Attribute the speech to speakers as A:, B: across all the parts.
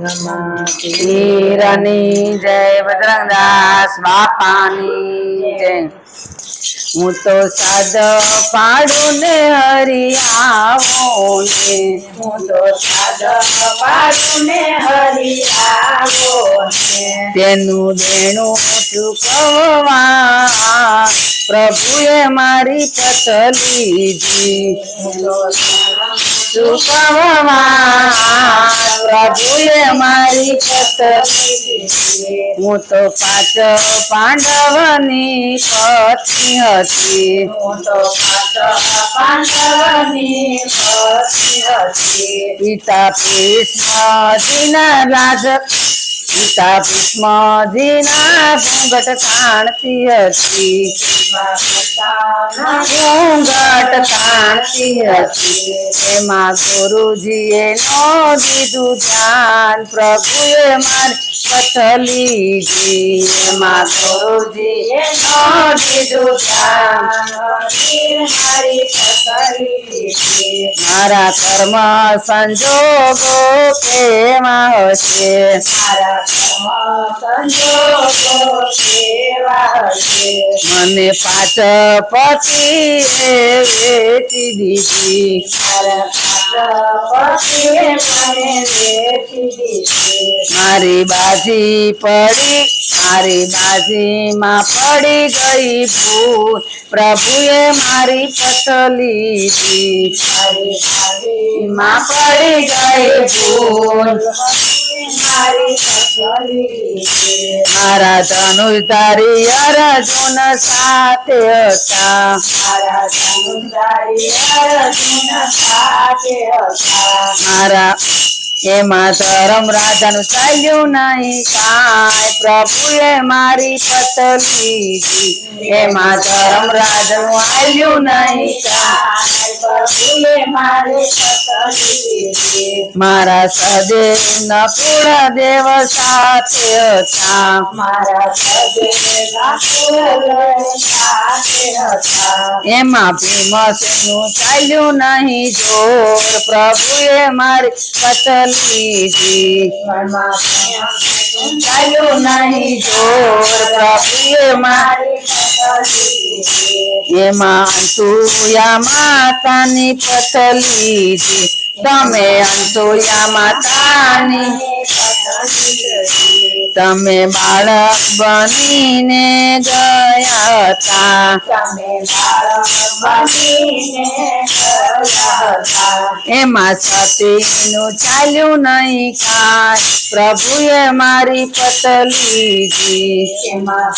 A: વીરની જય બજરંગદાસ બાપાની જય હું તો સાદ પાડું ને હરિયાવો ને
B: હું તો સાદ પાડું ને હરિયાવો ને
A: તેનું દેણું ચૂકવવા પ્રભુએ મારી પતલીજી ચૂકવવા પ્રભુએ મારી પતલી હું તો પાંચ પાંડવની પત્ની હતી.
B: હું તો પાંડવની પત્ની હતી.
A: પિતા ભીષ્મજીના રાજ પિતા ભીષ્મજીના ઘૂંઘટ તાણતી હતી. ઘૂંઘટ તાણતી હતી. એમાં ગુરુજીએ નો દીધું ધ્યાન. પ્રભુએ મારી પથલીજી એમાં ગુરુજીએ નો દીધું ધ્યાન
B: મારી
A: કર્મ સંજોગો કેવા હશે? મને પાંચ પતિ વેચી દીધી.
B: મારા
A: બાજી પડી મારી બાજીમાં પડી ગઈ ભૂલ. પ્રભુએ મારી પતલીજી
B: દી
A: માં પડી ગઈ ભૂલ.
B: મારી
A: ધનુષધારી અર્જુન સાથે હતા.
B: મારા
A: એમાં ધરમ રાજાનું ચાલ્યું નહીં. કાંઈ પ્રભુએ મારી પતલીજી એમાં ધર્મ રાજાનું નહીં.
B: પ્રભુએ મારી પકડી
A: મારા સદેવ નકુળ દેવ સાથે હતા.
B: મારા
A: એમાં ભીમસેનું ચાલ્યું નહીં. જોર પ્રભુએ મારી પતલીજી નહીં પ્રભુએ મારી એમાં અંતુયા માતાની પતલીજી તમે અંતુયા માતાની તમે બાળક બનીને ગયા હતા. એમાં સતીનું ચાલ્યું નહીં કાંઈ પ્રભુએ મારી પતલીજી
B: એમાં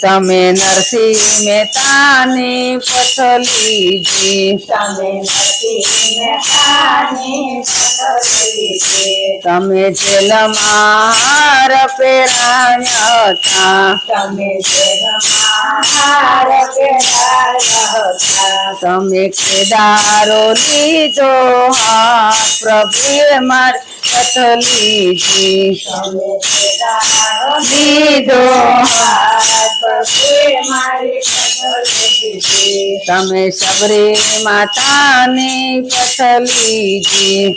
A: તમે નરસિંહ મહેતાની પતલીજી
B: તમે
A: તમે જેલમાં પહેરાવ્યા હતા.
B: તમે
A: તમે ખેદારો લીધો હા પ્રભુએ મારી પતલીજી
B: પતલી
A: લીધો
B: હાથ.
A: તમે સબરે માતાની
B: તમે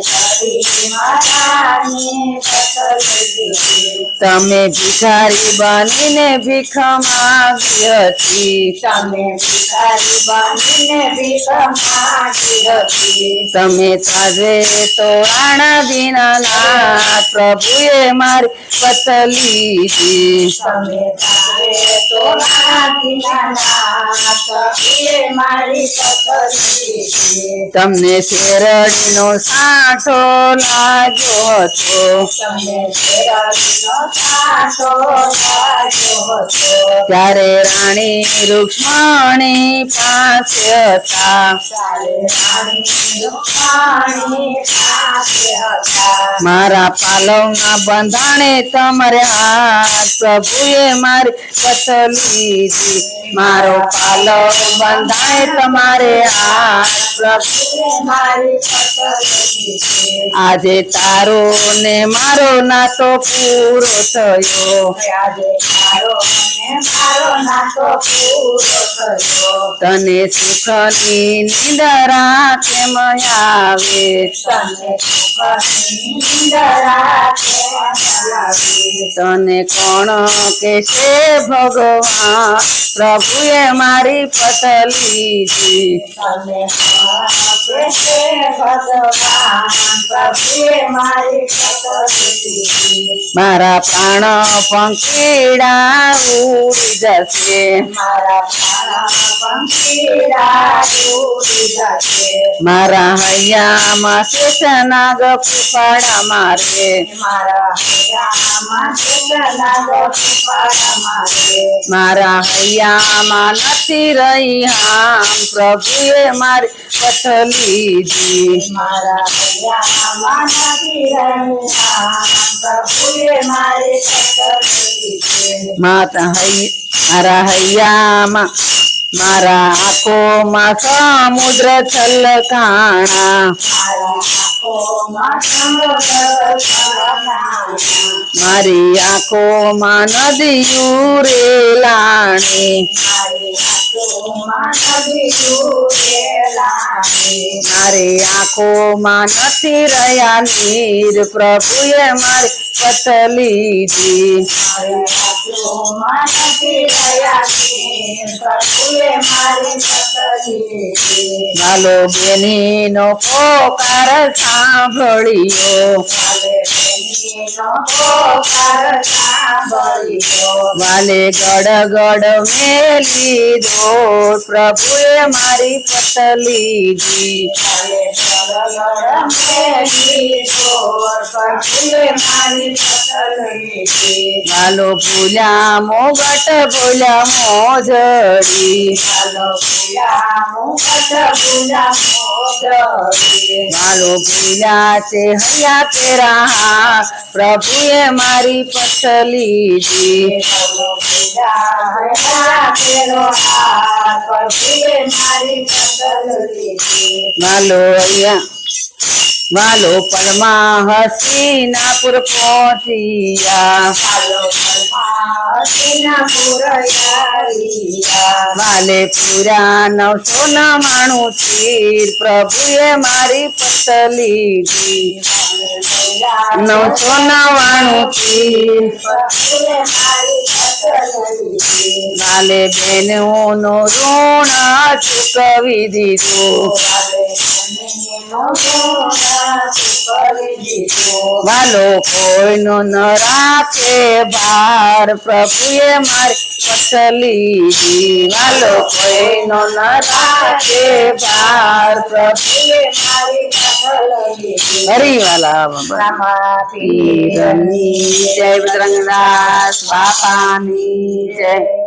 B: સતી
A: તમે ભિખારી બનીને ભીખ માગી હતી.
B: તમે ભિખારી બનીને ભીખ માગી હતી.
A: તમે તાજે તો આણા ના પ્રભુએ મારી પતલીજી
B: તમે તારે
A: તમને
B: શેરડી નો કાંટો લાગ્યો હતો.
A: ત્યારે રાણી રૂક્ષ્મણી પાસે હતા. મારા પાલવના બંધાણે તમારે હાથ પ્રભુએ મારી પતલીજી મારો પાલક બંધાય તમારે આજે તારો ને મારો નાતો પૂરો થયો.
B: આજે તારો અને મારો નાતો પૂરો થયો.
A: તને સુખની નિંદરા કેમ આવી?
B: તને
A: કોણ કેશે ભગવાન પ્રભુએ મારી પતલી
B: મારી
A: પ્રાણ પંખીડા ઉડી જશે.
B: મારા પ્રાણ પંખીડા નાગ જશે.
A: મારા. મારે
B: હૈયામાં મારે
A: હૈયામાં નથી રહી હામ પ્રભુએ મારી પથલી દી
B: મારા હૈયામાં નથી રહ્યા પ્રભુએ મારી છે
A: માતા હૈ મારા હૈયામાં મારા
B: મારા આંખોમાં સમુદ્ર છલકાણા.
A: મારી આંખોમાં નદીયું રેલાણી
B: મારી આંખોમાં
A: માં નથી રહ્યા નીર. પ્રભુએ મારી પતલી
B: મારી બેની નો
A: માલો પોકાર સાંભળ્યો
B: પોકાર સાંભળ્યો.
A: વાલે ગડગડ ગડ મેલી દો પ્રભુએ મારી પતલી દી
B: મેલી.
A: માલો ભૂલ્યા મોગટ ભૂલ્યા મોજડી
B: ચાલો ભૂલા મુકટ ભૂલા મોગરી.
A: માલો ભૂલ્યા છે હૈયા તેરા પ્રભુએ મારી પતલી દી માલો અહીંયા. માલો પલમાં હસીનાપુર પહોંચ્યા. માલે પૂરા નવસો નવાણું તીર પ્રભુએ મારી પતલી દી નવસો નવાણું તીર. માલે બેનોનો ઋણ ચૂકવી દીધું માલો કોઈનો ન રાખે બાર પ્રભુએ મારી પતલી વાલો કોઈનો ન રાખે ભાર. પ્રભુએ હરિવાલા બાબા પીરની જય બજરંગદાસ બાપાની જય.